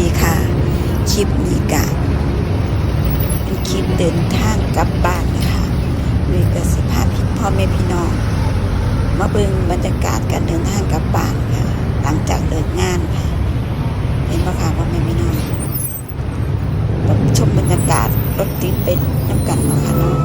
ดีค่ะ คลิปนี้กะเป็นคลิปเดินทางกลับบ้านนะคะเลยกสิภาพี่พ่อแม่พี่น้อง มาเบิ่งบรรยากาศการเดินทางกลับบ้านค่ะ หลังจากเลิกงานค่ะ เห็นปะคะพ่อแม่พี่น้องชมบรรยากาศรถติดเป็นน้ำกันเนาะค่ะเนาะ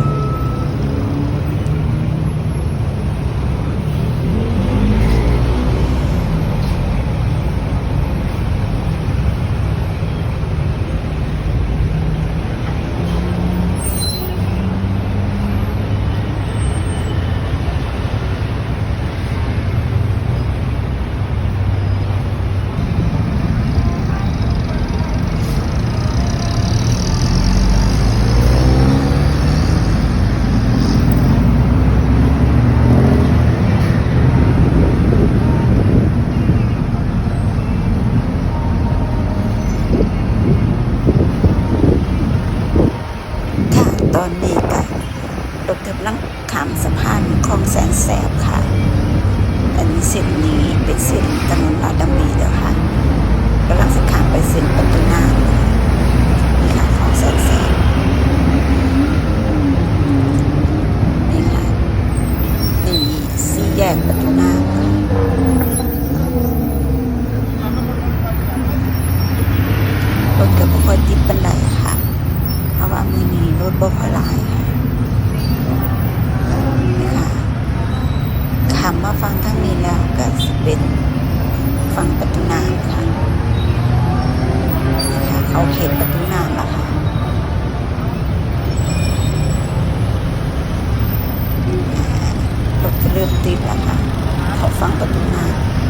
ตอนนี้ก็รถกำลัง ขามสะพานคลองแสนแสบค่ะ อันนี้เส้นนี้เป็นเส้นถนนลาดดำรีเด้อค่ะกำลังจะขามไปเส้นประตูน้ำเลยนี่ค่ะคลองแสนแสบนี่ค่ะนี่สี่แยกประตูน้ำ เริ่มติดแล้วค่ะเขาฟังประตูน้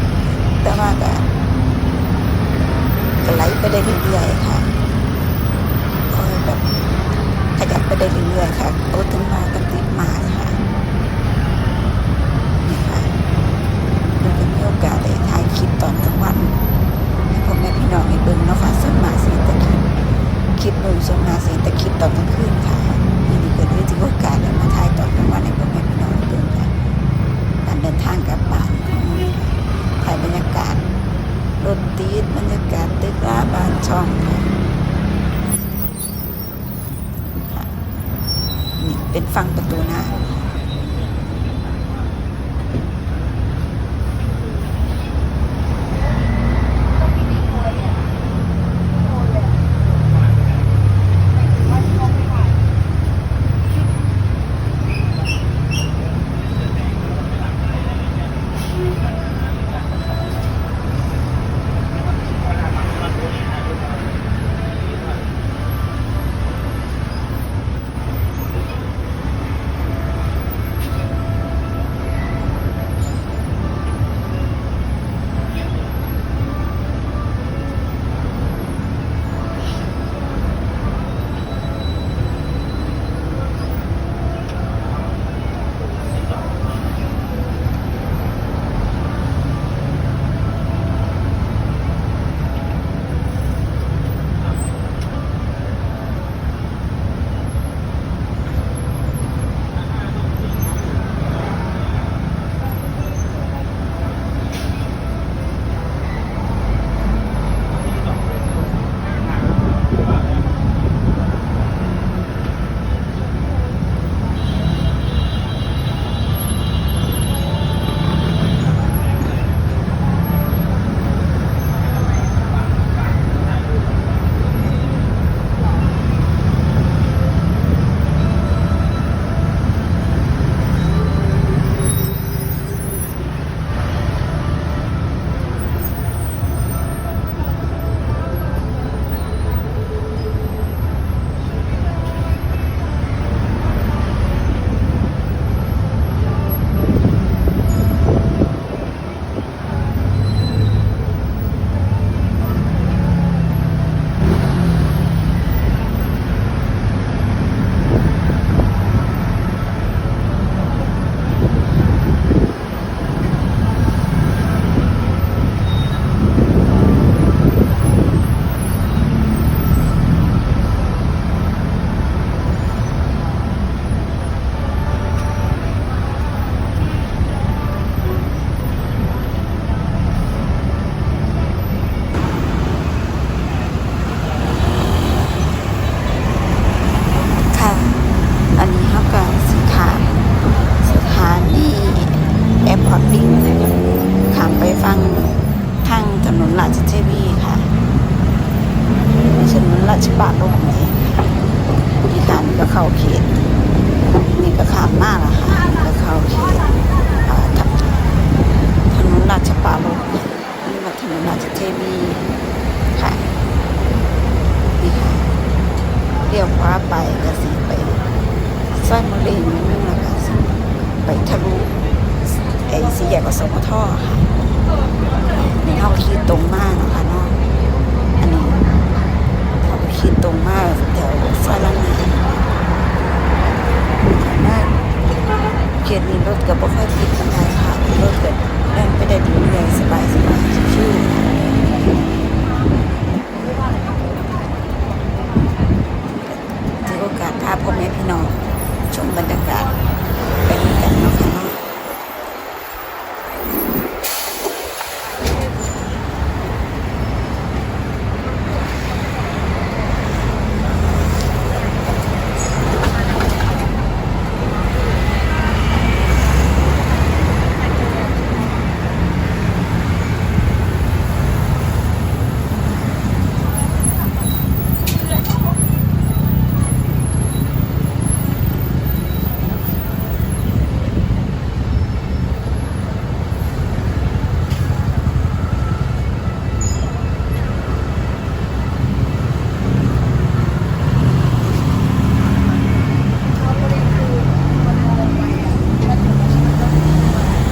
ำแต่ว่าก็ก็ไหลไปได้เรื่อยๆค่ะคอยแบบขยับไปได้เรื่อยๆค่ะรถถึงมากันติดมาค่ะนี่ค่ะเราจะมีโอกาสได้ถ่ายคลิปตอนกลางวันให้พ่อแม่พี่น้องให้เบิ่งเนาะค่ะส่วนมาสิแต่คลิปคลิปลงส่วนมาสิแต่คลิปตอนกลางคืนค่ะนี่นี่ก็เลยถือโอกาสได้มาถ่ายตอนกลางวันให้พ่อแม่ ดินทางกลับบ้านของถ่ายบรรยากาศ รถติดบรรยากาศตึกร้าบ้านช่องนี่เป็นฝั่งประตูหน้า เข้าเขตนี่ก็ข้ามมาละค่ะก็เข้าเขตถนนราชบาลลนี่มาถนนราชเทวีค่ะนี่ค่ะเลี้ยวขวาไปก็สิไปซอยมะเร็งนั่นแหละค่ะไปทะลุไอ้สี่แยกอสมทอค่ะนี่เขาขี่ตรงมากนะคะเนาะอันนี้เขาขี่ตรงมากแถวซอยละนาแต่ว่า เขตนี้รถก็บ่ค่อยติดปานใดค่ะรถก็เดินไปได้เรื่อยๆสบายๆชิวๆถือโอกาสพาพ่อแม่พี่น้องชมบรรยากาศไปด้วยกันนะค่ะเนาะ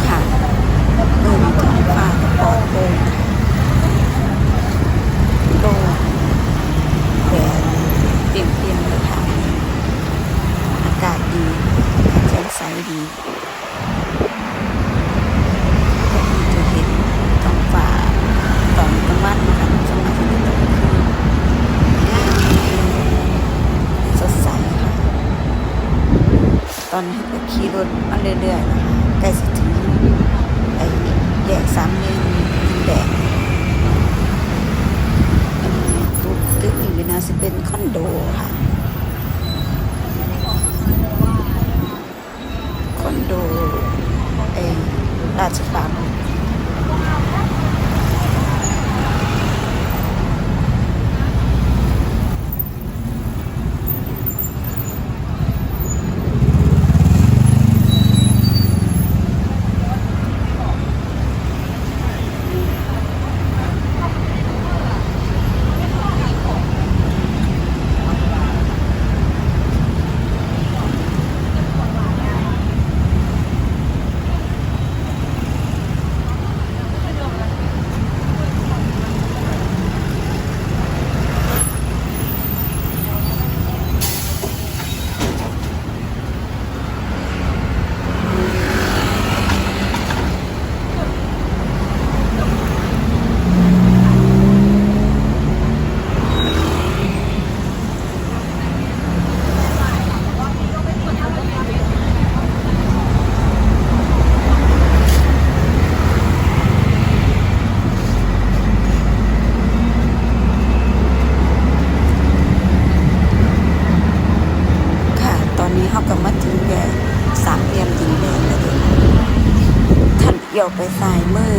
ค่ะเดินท้องฟ้าก็ปลอดโปร่งค่ะโล่งแดดเปรียมๆเลยค่ะ อากาศดีแจ่มใสดีจะเห็นท้องฟ้าตอนกลางวันนะคะสมัยที่ตกคืนสดใสค่ะ ตอนนี้ก็ ขี่รถมาเรื่อยๆนะคะใกล้สิถึงไอ้แยกสามเลนดินแดงตึกตึกนี้นะสิเป็นคอนโดค่ะ คอนโดไอ้ราชบัณฑิตค่ะ ตอนนี้เขาก็มาถึงแยกสามเหลี่ยมดินแดงแล้วเด้อท่าน เดี่ยวไปสายมือ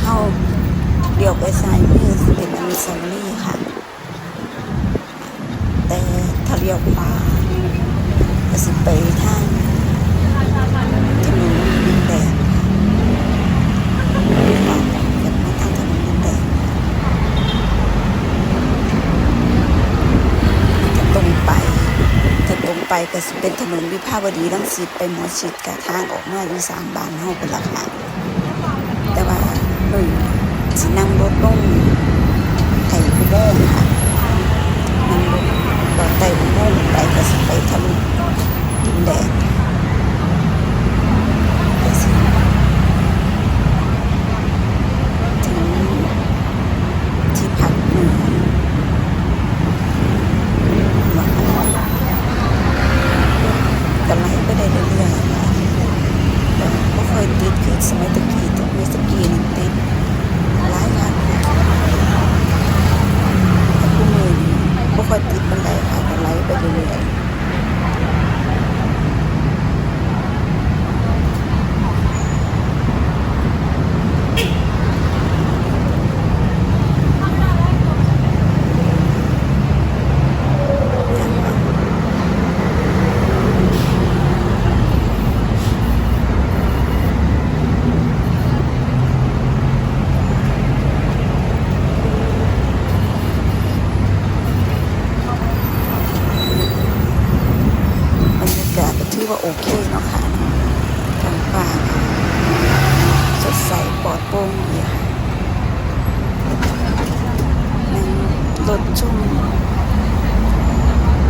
เข่าเดี่ยวไปสายมือสเป็นอนุสาวรีย์ค่ะ แต่ถ้าเลี้ยวขวาก็สิไปทางถนนดินแดงค่ะกันมาทางถนนดินแดง จะตรงไปจะตรงไป ก็สิเป็นถนนวิภาวดีรังสิตไปหมอชิดกะทางออกมาอีสานบ้านเฮาเป็นหลักค่ะแต่ว่าหนุ่ยสินั่งรถลงไต่อุโมงค่ะนั่งรถต่อไต่อุโมงไปก็สิไปทะลุดินแดงก็สิถึงที่พักหนึ่ง ก็ไล่ไปได้เรื่อยๆก็ค่อยติดคือสมัย ว่าโอเคเนาะค่ะทางป่าสดใสปลอดโปร่งดีค่ะนั่รถชม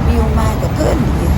วิวมากับเพื่อนดี